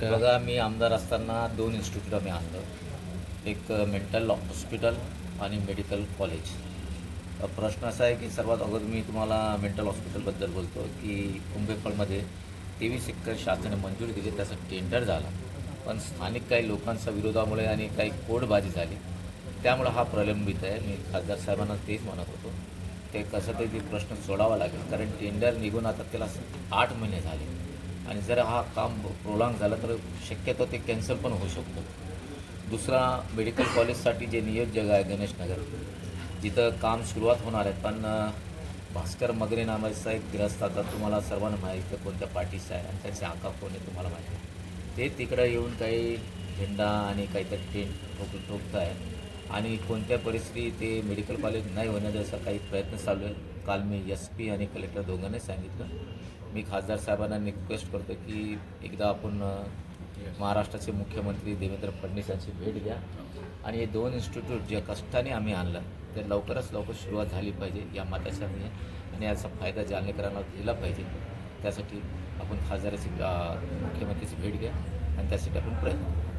का? बघा मी आमदार असताना दोन इन्स्टिट्यूट आम्ही आणलं. एक मेंटल हॉस्पिटल आणि मेडिकल कॉलेज प्रश्न असा आहे की सर्वात अगोदर मी तुम्हाला मेंटल हॉस्पिटलबद्दल बोलतो की कुंभेफळमध्ये तेवीस एकर शासनाने मंजूर दिली त्याचा टेंडर झाला. पण स्थानिक काही लोकांच्या विरोधामुळे आणि काही कोडबाजी झाली. त्यामुळं हा प्रलंबित आहे. मी खासदार साहेबांना तेच म्हणत होतो. ते कसं तरी ते प्रश्न सोडावा लागेल. कारण टेंडर निघून आता त्याला आठ महिने झाले. आणि जर हा काम प्रोलांग झाला तर शक्यतो ते कॅन्सल पण होऊ शकतो. दुसरा मेडिकल कॉलेजसाठी जे नियोजक आहे गणेश नगर जिथं काम सुरुवात होणार आहे. पण भास्कर मगरे नावाचा एक ग्रस्त आता तुम्हाला सर्वांना माहीत आहे कोणत्या पार्टीचा आहे आणि त्याचे आका कोण आहे तुम्हाला माहिती आहे. ते तिकडं येऊन काही झेंडा आणि काहीतरी टेंट ठोक ठोकत आहे आणि कोणत्या परिस्थिती ते मेडिकल कॉलेज नाही होण्याचा काही प्रयत्न चालू आहे. काल मी एस पी आणि कलेक्टर दोघांनी सांगितलं. मी खासदार साहेबांना रिक्वेस्ट करतो की एकदा आपण महाराष्ट्राचे मुख्यमंत्री देवेंद्र फडणवीस यांची भेट घ्या. आणि हे दोन इन्स्टिट्यूट जे कष्टाने आम्ही आणलं ते लवकरच लवकर सुरुवात झाली पाहिजे या मताच्या मी आणि याचा फायदा जालनेकरांना दिला पाहिजे. त्यासाठी आपण खासदाराची अ, मुख्यमंत्र्याची भेट घ्या. आणि त्यासाठी आपण प्रयत्न करू.